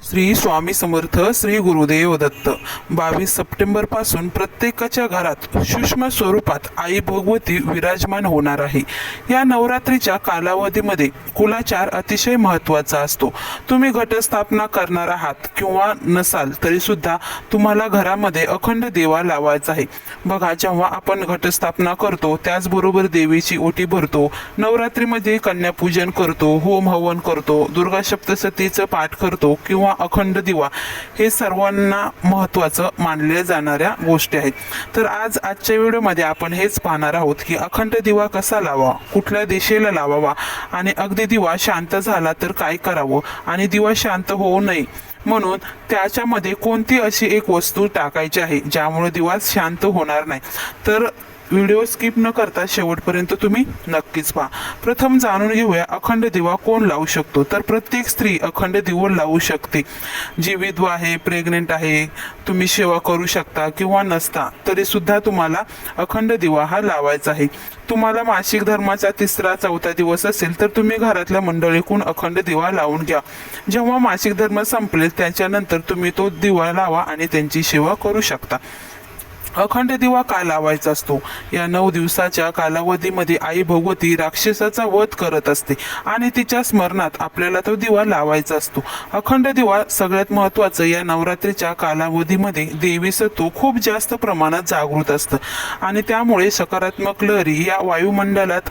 श्री स्वामी समर्थ श्री गुरुदेव दत्त. बावीस सप्टेंबरपासून प्रत्येकाच्या घरात सूक्ष्म स्वरूपात आई भगवती विराजमान होणार आहे. या नवरात्रीच्या कालावधीमध्ये कुलाचार अतिशय महत्त्वाचा असतो. तुम्ही घटस्थापना करणार आहात किंवा नसाल तरी सुद्धा तुम्हाला घरामध्ये अखंड देवा लावायचा आहे. बघा जेव्हा आपण घटस्थापना करतो त्याचबरोबर देवीची ओटी भरतो नवरात्रीमध्ये कन्यापूजन करतो होम हवन करतो दुर्गा सप्तशतीचं पाठ करतो किंवा किंवा अखंड दिवा हे सर्वांना महत्त्वाचं मानल्या जाणाऱ्या गोष्टी आहेत. तर आज आजच्या व्हिडिओमध्ये आपण हेच पाहणार आहोत की अखंड दिवा कसा लावा कुठल्या दिशेला लावावा आणि अगदी दिवा शांत झाला तर काय करावं आणि दिवा शांत होऊ नये म्हणून त्याच्यामध्ये कोणती अशी एक वस्तू टाकायची आहे ज्यामुळे दिवा शांत होणार नाही. तर व्हिडिओ स्किप न करता शेवटपर्यंत तुम्ही नक्कीच पहा. प्रथम जाणून घेऊया अखंड दिवा कोण लावू शकतो? तर प्रत्येक स्त्री अखंड दिवा लावू शकते. जी विधवा आहे प्रेग्नेंट आहे तुम्ही सेवा करू शकता किंवा नसता तरी सुद्धा तुम्हाला अखंड दिवा हा लावायचा आहे. तुम्हाला मासिक धर्माचा तिसरा चौथा दिवस असेल तर तुम्ही घरातल्या मंडळीकडून अखंड दिवा लावून घ्या. जेव्हा मासिक धर्म संपले त्याच्यानंतर तुम्ही तो दिवा लावा आणि त्यांची सेवा करू शकता. अखंड दिवा का लावायचा असतो? या नऊ दिवसाच्या कालावधीमध्ये आई भगवती राक्षसाचा वध करत असते आणि तिच्या स्मरणात आपल्याला तो दिवा लावायचा असतो. अखंड दिवा सगळ्यात महत्वाचं या नवरात्रीच्या कालावधीमध्ये देवीचं तो खूप जास्त प्रमाणात जागृत असतं. आणि त्यामुळे सकारात्मक लहरी या वायुमंडलात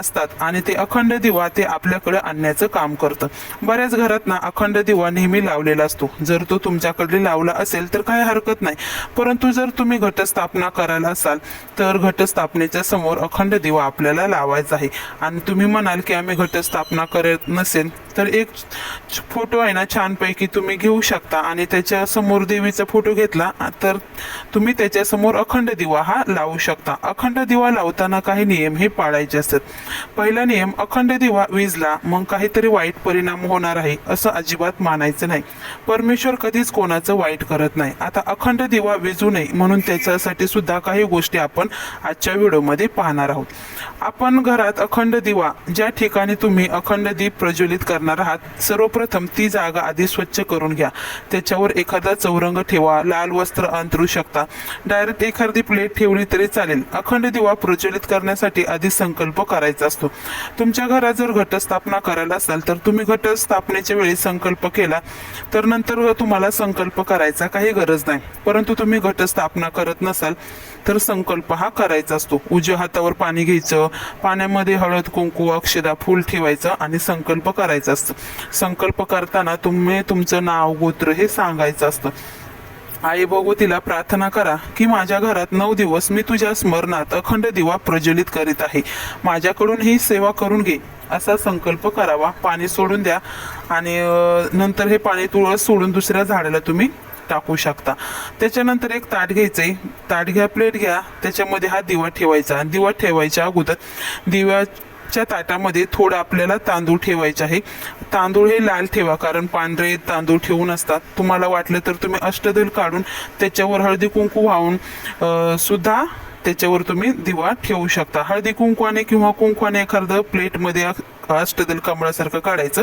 असतात आणि ते अखंड दिवा ते आपल्याकडे आणण्याचं काम करतं. बऱ्याच घरात ना अखंड दिवा नेहमी लावलेला असतो. जर तो तुमच्याकडे लावला असेल तर काही हरकत नाही. परंतु जर तुम्ही घटस्थापना करायला असाल तर घटस्थापनेच्या समोर अखंड दिवा आपल्याला लावायचा आहे. आणि तुम्ही म्हणाल की आम्ही घटस्थापना करत नसेल तर एक फोटो आहे ना छानपैकी तुम्ही घेऊ शकता. आणि त्याच्यासमोर देवीचा फोटो घेतला तर तुम्ही त्याच्यासमोर अखंड दिवा हा लावू शकता. अखंड दिवा लावताना काही नियम हे पाळायचे असतात. पहिला नियम अखंड दिवा विजला मग काहीतरी वाईट परिणाम होणार आहे असं अजिबात मानायचं नाही. परमेश्वर कधीच कोणाचं वाईट करत नाही. आता अखंड दिवा विजू नये म्हणून त्याच्यासाठी सुद्धा काही गोष्टी आपण आजच्या व्हिडिओमध्ये पाहणार आहोत. आपण घरात अखंड दिवा ज्या ठिकाणी तुम्ही अखंड दीप प्रज्वलित करणार आहात. सर्वप्रथम ती जागा आधी स्वच्छ करून घ्या. त्याच्यावर एखादा चौरंग ठेवा. लाल वस्त्र अंतरू शकता. डायरेक्ट एखादी प्लेट ठेवली तरी चालेल. अखंड दिवा प्रज्वलित करण्यासाठी आधी संकल्प करायचा असतो. तुमच्या घरात जर घटस्थापना करायला असाल तर तुम्ही घटस्थापनेच्या वेळी संकल्प केला तर नंतर तुम्हाला संकल्प करायचा काही गरज नाही. परंतु तुम्ही घटस्थापना करत नसाल तर संकल्प हा करायचा असतो. उजव्या हातावर पाणी घ्यायचं पाण्यामध्ये हळद कुंकू अक्षदा फूल ठेवायचं आणि संकल्प करायचा असतं. संकल्प करताना तुम्ही तुमचं नाव गोत्र हे सांगायचं असतं. आई भगवतीला प्रार्थना करा की माझ्या घरात नऊ दिवस मी तुझ्या स्मरणात अखंड दिवा प्रज्वलित करीत आहे. माझ्याकडून ही सेवा करून घे. असा संकल्प करावा. पाणी सोडून द्या. आणि नंतर हे पाणी तुळस सोडून दुसऱ्या झाडाला तुम्ही टाकू शकता. त्याच्यानंतर एक ताट घ्यायचंय ताट घ्या प्लेट घ्या. त्याच्यामध्ये हा दिवा ठेवायचा. दिवा ठेवायच्या अगोदर दिव्याच्या ताटामध्ये थोडं आपल्याला तांदूळ ठेवायचे आहे. तांदूळ हे लाल ठेवा कारण पांढरे तांदूळ ठेवून असतात. तुम्हाला वाटलं तर तुम्ही अष्टदल काढून त्याच्यावर हळदी कुंकू वाहून सुद्धा त्याच्यावर तुम्ही दिवा ठेवू शकता. हळदी कुंकवाने किंवा कुंकवाने एखादं प्लेटमध्ये अष्टदल कमळासारखं काढायचं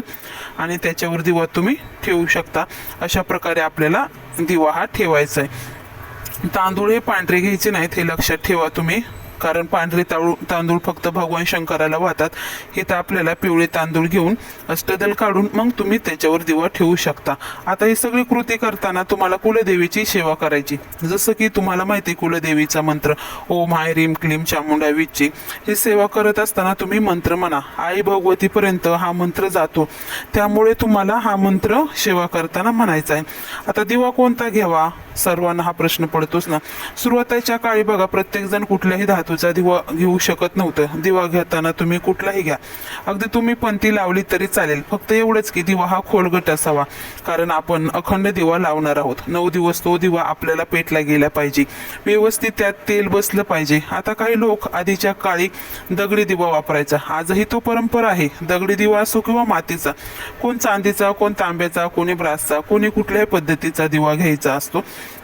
आणि त्याच्यावर दिवा तुम्ही ठेवू शकता. अशा प्रकारे आपल्याला दिवा हा ठेवायचा आहे. तांदूळ हे पांढरे घ्यायचे नाहीत हे लक्षात ठेवा तुम्ही. कारण पांढरे तांदूळ तांदूळ फक्त भगवान शंकराला वाहतात. हे तर आपल्याला पिवळे तांदूळ घेऊन अष्टदल काढून मग तुम्ही त्याच्यावर दिवा ठेवू शकता. आता ही सगळी कृती करताना तुम्हाला कुलदेवीची सेवा करायची. जसं की तुम्हाला माहिती आहे कुलदेवीचा मंत्र ओम हाय रीम क्लीम चामुंडा विच्ची ही सेवा करत असताना तुम्ही मंत्र म्हणा आई भगवतीपर्यंत हा मंत्र जातो. त्यामुळे तुम्हाला हा मंत्र सेवा करताना म्हणायचा आहे. आता दिवा कोणता घ्यावा? सर्वांना हा प्रश्न पडतोच ना. सुरुवातीच्या काळी बघा प्रत्येकजण कुठल्याही कुठल्याही धातूचा दिवा घेऊ शकत नव्हतं. दिवा घेताना तुम्ही कुठलाही घ्या. अगदी तुम्ही पंथी लावली तरी चालेल. फक्त एवढंच की दिवा हा खोलगट असावा. कारण आपण अखंड दिवा लावणार आहोत. नऊ दिवस तो दिवा आपल्याला पेटला गेला पाहिजे. व्यवस्थित त्यात तेल बसलं पाहिजे. आता काही लोक आधीच्या काळी दगडी दिवा वापरायचा. आजही तो परंपरा आहे. दगडी दिवा असो किंवा मातीचा. कोण चांदीचा कोण तांब्याचा कोणी ब्रासचा कोणी कुठल्याही पद्धतीचा दिवा घ्यायचा असतो.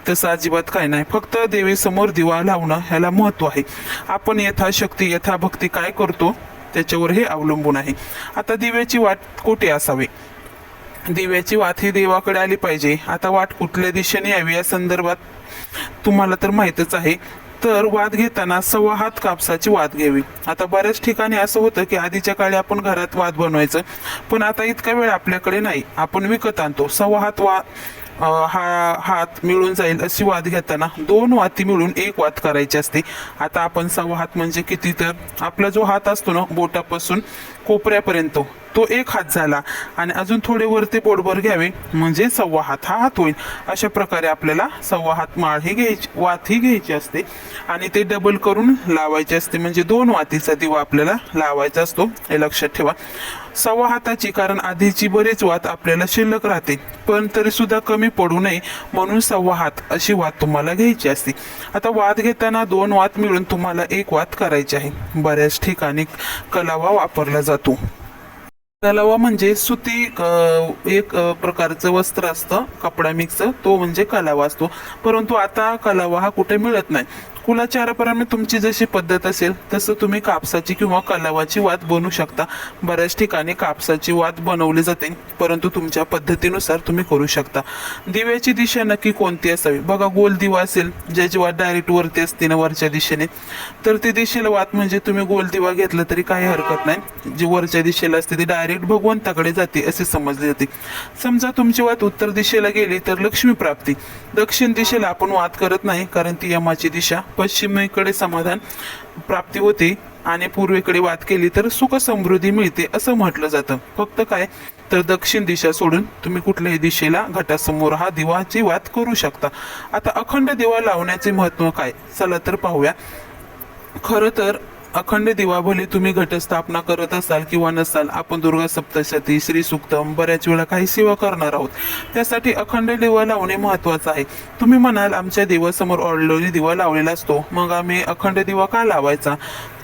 तसं अजिबात काय नाही. फक्त देवीसमोर दिवा लावणं ह्याला महत्त्व आहे. आपण यथाशक्ती यथाभक्ती काय करतो त्याच्यावर हे अवलंबून आहे. आता दिव्याची वाट कुठे असावी? दिव्याची वात ही देवाकडे आली पाहिजे. आता वाट कुठल्या दिशेने यावी या संदर्भात तुम्हाला तर माहीतच आहे. तर वाद घेताना सव्वा हात कापसाची वाद घ्यावी. आता बऱ्याच ठिकाणी असं होतं की आधीच्या काळी आपण घरात वाद बनवायचं. पण आता इतका वेळ आपल्याकडे नाही. आपण विकत आणतो. सव्वा हात वा हा हात मिळून जाईल अशी वाद घेताना दोन वाती मिळून एक वात करायची असते. आता आपण सव्वा हात म्हणजे किती? तर आपला जो हात असतो ना बोटापासून कोपऱ्यापर्यंत तो एक हात झाला. आणि अजून थोडे वरती बोटभर घ्यावे म्हणजे सव्वा हात हा हात होईल. अशा प्रकारे आपल्याला सव्वा हात माळ ही घ्यायची वात ही घ्यायची असते. आणि ते डबल करून लावायचे असते म्हणजे दोन वातीचा दिवा आपल्याला लावायचा असतो. हे लक्षात ठेवा. सव्वा हाताची कारण आधीची बरीच वात आपल्याला शिल्लक राहते. पण तरी सुद्धा कमी पडू नये म्हणून सव्वा हात अशी वात तुम्हाला घ्यायची असते. आता वाद घेताना दोन वात मिळून तुम्हाला एक वात करायची आहे. बऱ्याच ठिकाणी कलावा वापरला जातो. कलावा म्हणजे सुती एक प्रकारचं वस्त्र असतं कपडा मिक्स तो म्हणजे कलावा असतो. परंतु आता कलावा हा कुठे मिळत नाही. कुलाचाराप्रमाणे तुमची जशी पद्धत असेल तसं तुम्ही कापसाची किंवा कलावाची वात बनवू शकता. बऱ्याच ठिकाणी कापसाची वात बनवली जाते परंतु तुमच्या पद्धतीनुसार तुम्ही करू शकता. दिव्याची दिशा नक्की कोणती असावी? बघा गोल दिवा असेल ज्याची वात डायरेक्ट वरती असते ना वरच्या दिशेने. तर ती दिशेला वात म्हणजे तुम्ही गोल दिवा घेतला तरी काही हरकत नाही. जी वरच्या दिशेला असते ती डायरेक्ट भगवंताकडे जाते असे समजले जाते. समजा तुमची वात उत्तर दिशेला गेली तर लक्ष्मी प्राप्ती. दक्षिण दिशेला आपण वात करत नाही कारण ती यमाची दिशा पश्चिमेकडे समाधान प्राप्ती होते आणि पूर्वेकडे वाद केली तर सुख समृद्धी मिळते असं म्हटलं जातं. फक्त काय? तर दक्षिण दिशा सोडून तुम्ही कुठल्याही दिशेला घटासमोर हा दिवाची वाद करू शकता. आता अखंड दिवा लावण्याचे महत्त्व काय? चला तर पाहूया. खरं तर अखंड दिवा भले तुम्ही घटस्थापना करत असाल किंवा नसाल आपण दुर्गा सप्तशती श्री सुक्तम बऱ्याच वेळा काही सेवा करणार आहोत. त्यासाठी अखंड दिवा लावणे महत्वाचं आहे. तुम्ही म्हणाल आमच्या देवासमोर ऑलरेडी दिवा लावलेला असतो. मग आम्ही अखंड दिवा का लावायचा?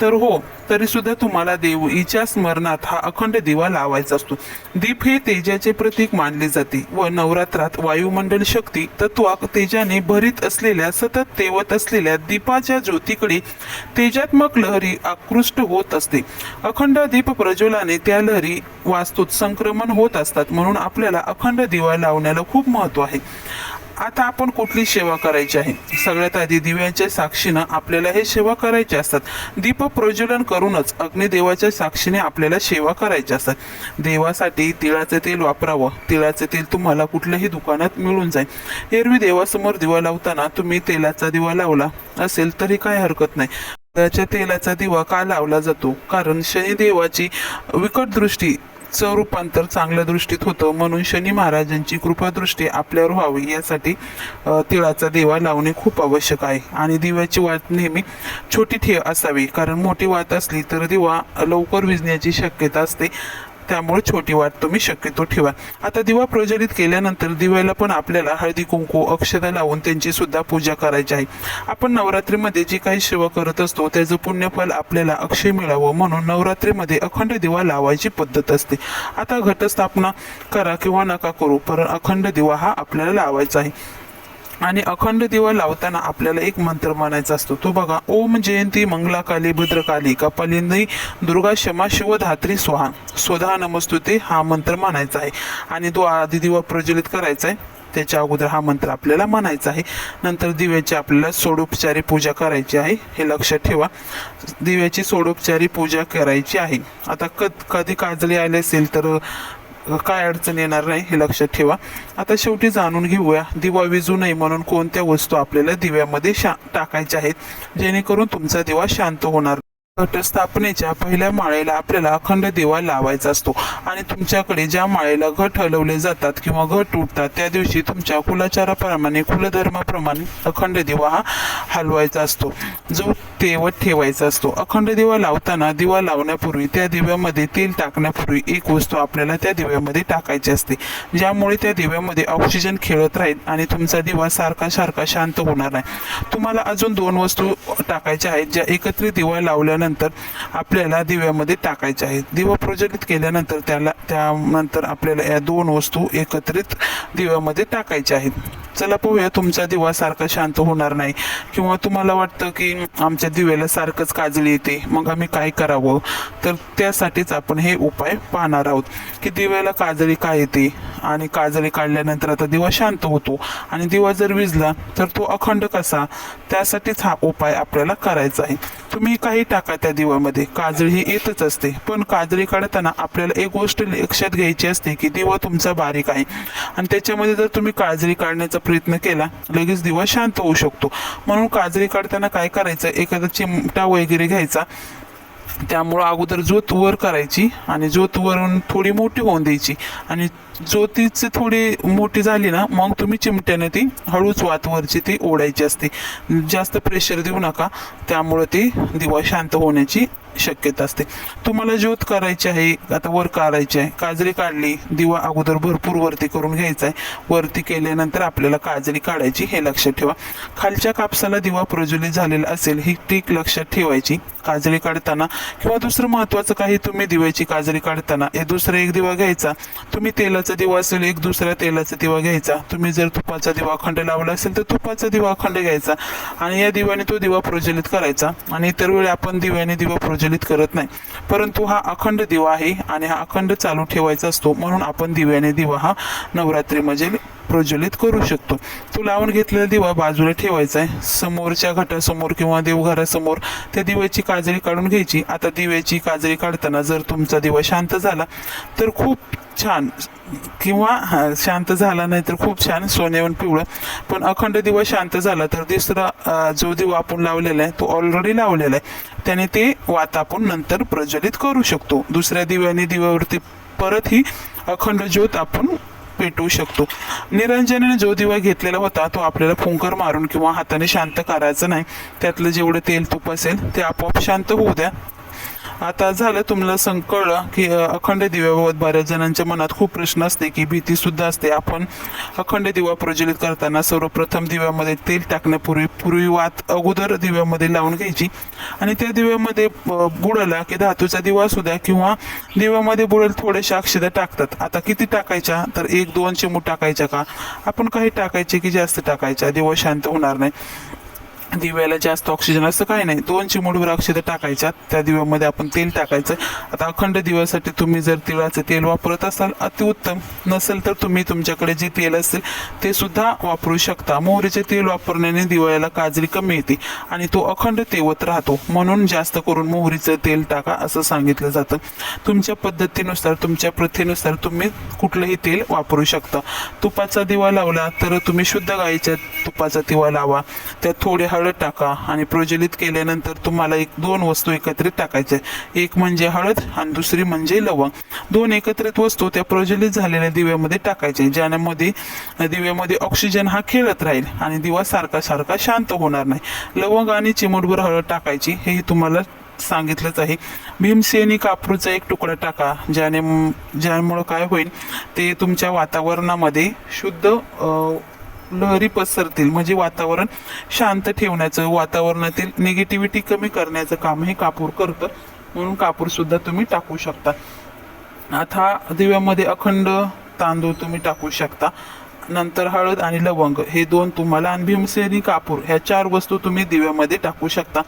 तर हो तरी सुद्धा तुम्हाला देवीच्या स्मरणात हा अखंड दिवा लावायचा असतो. दीप हे तेजाचे प्रतीक मानले जाते व नवरात्रात वायुमंडल शक्ती तत्वाक तेजाने भरीत असलेल्या सतत तेवत असलेल्या दीपाच्या ज्योतीकडे तेजात्मक लहरी आकृष्ट होत असते. अखंड दीप प्रज्वलाने त्या लहरी वास्तूत संक्रमण होत असतात म्हणून आपल्याला अखंड दिवा लावण्याला खूप महत्त्व आहे. आता आपण कुठली सेवा करायची आहे? सगळ्यात आधी दिव्यांच्या साक्षीनं आपल्याला हे सेवा करायचे असतात. दीप प्रज्वलन करूनच अग्निदेवाच्या साक्षीने आपल्याला सेवा करायच्या असतात. देवासाठी तिळाचं तेल वापरावं. तिळाचं तेल तुम्हाला कुठल्याही दुकानात मिळून जाईल. एरवी देवासमोर दिवा लावताना तुम्ही तेलाचा दिवा लावला असेल तरी काय हरकत नाही. त्याच्या तेलाचा दिवा का लावला जातो? कारण शनिदेवाची विकट दृष्टी चं रूपांतर चांगल्या दृष्टीत होतं म्हणून शनी महाराजांची कृपादृष्टी आपल्यावर व्हावी यासाठी तिळाचा दिवा लावणे खूप आवश्यक आहे. आणि दिव्याची वात नेहमी छोटी ठेव असावी. कारण मोठी वात असली तर दिवा लवकर विजण्याची शक्यता असते. त्यामुळे छोटी वाट तुम्ही शक्यतो ठेवा. आता दिवा प्रज्वलित केल्यानंतर दिव्याला पण आपल्याला हळदी कुंकू अक्षता लावून त्यांची सुद्धा पूजा करायची आहे. आपण नवरात्रीमध्ये जी काही सेवा करत असतो त्याचं पुण्यफल आपल्याला अक्षय मिळावं म्हणून नवरात्रीमध्ये अखंड दिवा लावायची पद्धत असते. आता घटस्थापना करा किंवा नका करू पण अखंड दिवा हा आपल्याला लावायचा आहे. आणि अखंड दिवा लावताना आपल्याला एक मंत्र म्हणायचा असतो. तो बघा ओम जयंती मंगलाकाली भद्रकाली कपालिंदी दुर्गा क्षमा शिव धात्री स्वाहा. स्वधा नमस्तुते हा मंत्र म्हणायचा आहे. आणि तो आधी दिवा प्रज्वलित करायचा आहे. त्याच्या अगोदर हा मंत्र आपल्याला म्हणायचा आहे. नंतर दिव्याची आपल्याला सोडोपचारी पूजा करायची आहे. हे लक्षात ठेवा. दिव्याची सोडोपचारी पूजा करायची आहे. आता कधी काजळी आले असेल तर काय अडचण येणार नाही हे लक्षात ठेवा. आता शेवटी जाणून घेऊया दिवा विजू नये म्हणून कोणत्या वस्तू आपल्याला दिव्यामध्ये शा टाकायच्या आहेत जेणेकरून तुमचा दिवा शांत होणार. घटस्थापनेच्या पहिल्या माळेला आपल्याला अखंड दिवा लावायचा असतो आणि तुमच्याकडे ज्या माळेला घट हलवले जातात किंवा घट उठतात त्या दिवशी तुमच्या कुलाचाराप्रमाणे कुलधर्माप्रमाणे अखंड दिवा हा हलवायचा असतो. जो तेवत ठेवायचा असतो. अखंड दिवा लावताना दिवा लावण्यापूर्वी त्या दिव्यामध्ये तेल टाकण्यापूर्वी एक वस्तू आपल्याला त्या दिव्यामध्ये टाकायची असते. ज्यामुळे त्या दिव्यामध्ये ऑक्सिजन खेळत राहील आणि तुमचा दिवा सारखा सारखा शांत होणार नाही. तुम्हाला अजून दोन वस्तू टाकायच्या आहेत ज्या एकत्रित दिवा लावल्यानंतर आपल्याला दिव्यामध्ये टाकायच्या आहेत. दिवा प्रज्वलित केल्यानंतर त्याला त्यानंतर आपल्याला या दोन वस्तू एकत्रित दिव्यामध्ये टाकायच्या आहेत. चला पाहूया तुमचा दिवा सारखा शांत होणार नाही. किंवा तुम्हाला वाटतं की आमच्या दिव्याला सारखंच काजळी येते मग आम्ही काय करावं? तर त्यासाठीच आपण हे उपाय पाहणार आहोत की दिव्याला काजळी काय येते? आणि काजळी काढल्यानंतर आता दिवा शांत होतो. आणि दिवा जर विजला तर तो अखंड कसा? त्यासाठीच हा उपाय आपल्याला करायचा आहे. तुम्ही काही टाका त्या दिव्यामध्ये काजळी ही येतच असते. पण काजळी काढताना आपल्याला एक गोष्ट लक्षात घ्यायची असते की दिवा तुमचा बारीक आहे. आणि त्याच्यामध्ये जर तुम्ही काजळी काढण्याचा प्रयत्न केला लगेच दिवा शांत होऊ शकतो. म्हणून काजळी काढताना काय करायचं? एखादा चिमटा वगैरे घ्यायचा. त्यामुळं अगोदर ज्योत वर करायची आणि ज्योत वरून थोडी मोठी होऊन द्यायची. आणि ज्योतीचे थोडी मोठी झाली ना मग तुम्ही चिमट्याने ती हळूच वातवरची ती ओढायची असते. जास्त प्रेशर देऊ नका त्यामुळं ती दिवा शांत होण्याची शक्यता असते. तुम्हाला ज्योत करायची आहे आता वर काढायची आहे. काजरी काढली दिवा अगोदर भरपूर वरती करून घ्यायचा आहे. वरती केल्यानंतर आपल्याला काजरी काढायची हे लक्षात ठेवा. खालच्या कापसाला दिवा प्रज्वलित झालेला असेल ही टीक लक्षात ठेवायची. काजळी काढताना किंवा दुसरं महत्वाचं काही तुम्ही दिव्याची काजळी काढताना हे दुसरा एक दिवा घ्यायचा. तुम्ही तेलाचा दिवा असेल एक दुसरा तेलाचा दिवा घ्यायचा. तुम्ही जर तुपाचा दिवा अखंड लावला असेल तर तुपाचा दिवा अखंड घ्यायचा. आणि या दिव्याने तो दिवा प्रज्वलित करायचा. आणि इतर वेळी आपण दिव्याने दिवा प्रज्वलित करत नाही. परंतु हा अखंड दिवा आहे आणि हा अखंड चालू ठेवायचा असतो. म्हणून आपण दिव्याने दिवा हा नवरात्रीमध्ये प्रज्वलित करू शकतो. तो लावून घेतलेला दिवा बाजूला ठेवायचा आहे. समोरच्या घटासमोर किंवा देवघरासमोर त्या दिव्याची काजळी काढून घ्यायची. आता दिव्याची काजळी काढताना जर तुमचा दिवा शांत झाला तर खूप छान. किंवा शांत झाला नाही तर खूप छान. सोन्यावर पिवळं. पण अखंड दिवा शांत झाला तर दुसरा जो दिवा आपण लावलेला आहे तो ऑलरेडी लावलेला आहे. त्याने ते वात आपण नंतर प्रज्वलित करू शकतो. दुसऱ्या दिव्याने दिव्यावरती परत ही अखंड ज्योत आपण पेटवू शकतो. निरंजनाने जो दिवा घेतलेला होता तो आपल्याला फुंकर मारून किंवा हाताने शांत करायचं नाही. त्यातलं जेवढं तेल तूप असेल ते आपोआप शांत होऊ द्या. आता झालं तुम्हाला सं कळलं की अखंड दिव्याबाबत बऱ्याच जणांच्या मनात खूप प्रश्न असते की भीती सुद्धा असते. आपण अखंड दिवा प्रज्वलित करताना सर्वप्रथम दिव्यामध्ये तेल टाकण्यापूर्वी पूर्वी वात अगोदर दिव्यामध्ये लावून घ्यायची. आणि त्या दिव्यामध्ये बुडला की धातूचा दिवा सुद्धा किंवा दिव्यामध्ये बुडेल थोड्याशा अक्षदा टाकतात. आता किती टाकायच्या? तर एक दोन चिमूट टाकायच्या का? आपण काही टाकायचे की जास्त टाकायच्या? दिवा शांत होणार नाही. दिव्याला जास्त ऑक्सिजन असं काही नाही. दोन चिमूटभर औषधं टाकायच्या त्या दिव्यामध्ये आपण तेल टाकायचं. आता अखंड दिव्यासाठी तुम्ही जर तिळाचं तेल वापरत असाल अतिउत्तम. नसेल तर तुम्ही तुमच्याकडे जे तेल असेल ते सुद्धा वापरू शकता. मोहरीचे तेल वापरण्याने दिवाळीला काजरी कमी येते आणि तो अखंड तेवत राहतो. म्हणून जास्त करून मोहरीचं तेल टाका असं सांगितलं जातं. तुमच्या पद्धतीनुसार तुमच्या प्रथेनुसार तुम्ही कुठलंही तेल वापरू शकता. तुपाचा दिवा लावला तर तुम्ही शुद्ध गाईच्या तुपाचा दिवा लावा. त्यात थोडे हळद टाका आणि प्रज्वलित केल्यानंतर तुम्हाला एक दोन वस्तू एकत्रित टाकायच्या एक म्हणजे हळद आणि दुसरी म्हणजे लवंग. दोन एकत्रित वस्तू त्या प्रज्वलित झालेल्या दिव्यामध्ये टाकायचे ज्यामध्ये दिव्यामध्ये ऑक्सिजन हा खेळत राहील आणि दिवा सारखा सारखा शांत होणार नाही. लवंग आणि चिमूटभर हळद टाकायची हे तुम्हाला सांगितलंच आहे. भीमसेनी कापूरचा एक तुकडा टाका ज्याने ज्यामुळं काय होईल ते तुमच्या वातावरणामध्ये शुद्ध लहरी पसरतील म्हणजे वातावरण शांत ठेवण्याचं वातावरणातील निगेटिव्हिटी कमी करण्याचं काम हे कापूर करतं. म्हणून कापूर सुद्धा तुम्ही टाकू शकता. आता दिव्यामध्ये अखंड तांदूळ तुम्ही टाकू शकता. नंतर हळद आणि लवंग हे दोन तुम्हाला आणि भीमसेनी कापूर ह्या चार वस्तू तुम्ही दिव्यामध्ये टाकू शकता.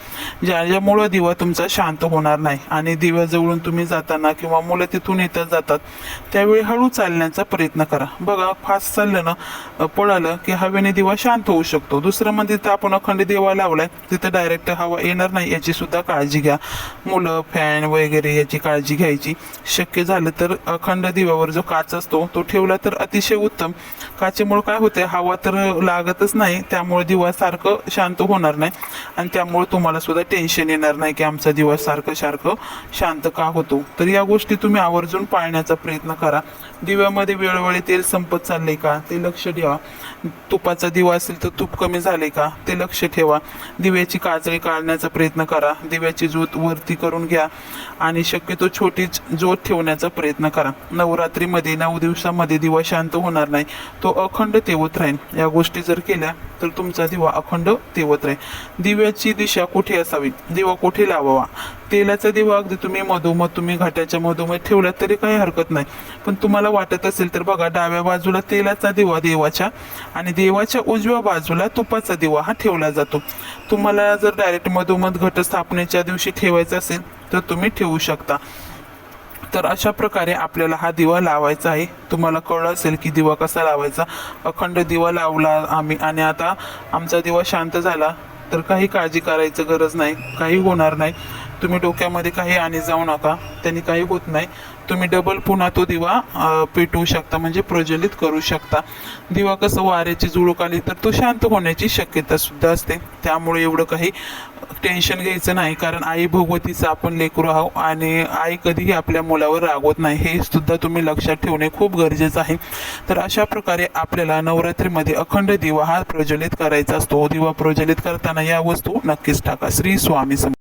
ज्याच्यामुळं दिवा तुमचा शांत होणार नाही आणि दिव्याजवळून तुम्ही जाताना किंवा मुलं तिथून येतात जातात त्यावेळी हळू चालण्याचा प्रयत्न करा. बघा फास्ट चाललं ना पळालं की हवेने दिवा शांत होऊ शकतो. दुसरं म्हणजे तिथं आपण अखंड दिवा लावलाय तिथं डायरेक्ट हवा येणार नाही याची सुद्धा काळजी घ्या. मुलं फॅन वगैरे याची काळजी घ्यायची. शक्य झालं तर अखंड दिव्यावर जो काच असतो तो ठेवला तर अतिशय उत्तम. का काचेमुळे काय होते हवा तर लागतच नाही. त्यामुळे दिवा सारखं शांत होणार नाही. आणि त्यामुळे तुम्हाला सुद्धा टेन्शन येणार नाही की आमचा दिवा सारखं सारखं शांत का होतो? तर या गोष्टी तुम्ही आवर्जून पाळण्याचा प्रयत्न करा. दिव्यामध्ये वेळोवेळी तेल संपत चालले का? ते लक्ष ठेवा. तुपाचा दिवा असेल तर तूप कमी झाले का? ते लक्ष ठेवा. दिव्याची काजळी काढण्याचा प्रयत्न करा. दिव्याची ज्योत वरती करून घ्या. आणि शक्यतो छोटीच ज्योत ठेवण्याचा प्रयत्न करा. नवरात्रीमध्ये नऊ दिवसामध्ये दिवा शांत होणार नाही. तो अखंड तेवत राहील या गोष्टी जर केल्या तर तुमचा दिवा अखंड तेवत राहील दिव्याची दिशा कुठे असावी? दिवा कुठे लावावा? तेलाचा दिवा अगदी तुम्ही मधोमध तुम्ही घाटाच्या मधोमध ठेवला तरी काही हरकत नाही. पण तुम्हाला वाटत असेल तर बघा डाव्या बाजूला तेलाचा दिवा देवाच्या आणि देवाच्या उजव्या बाजूला तुपाचा दिवा हा ठेवला जातो. तुम्हाला जर डायरेक्ट मधोमध घटस्थापनेच्या दिवशी ठेवायचा असेल तर तुम्ही ठेवू शकता. तर अशा प्रकारे आपल्याला हा दिवा लावायचा आहे. तुम्हाला कळलं असेल की दिवा कसा लावायचा? अखंड दिवा लावला आम्ही आणि आता आमचा दिवा शांत झाला. तर काही काळजी करायचं गरज नाही काही होणार नाही. तुम्ही डोक्यामध्ये काही आणि जाऊ नका. त्यांनी काही होत नाही. तुम्ही डबल पुन्हा तो दिवा पेटवू शकता म्हणजे प्रज्वलित करू शकता. दिवा कसं वाऱ्याची जुळूक आली तर तो शांत होण्याची शक्यता सुद्धा असते. त्यामुळे एवढं काही टेन्शन घ्यायचं नाही कारण आई भगवतीचं आपण लेकरू आहो आणि आई कधीही आपल्या मुलावर रागवत नाही. हे सुद्धा तुम्ही लक्षात ठेवणे खूप गरजेचं आहे. तर अशा प्रकारे आपल्याला नवरात्रीमध्ये अखंड दिवा हा प्रज्वलित करायचा असतो. दिवा प्रज्वलित करताना या वस्तू नक्कीच टाका. श्री स्वामी सम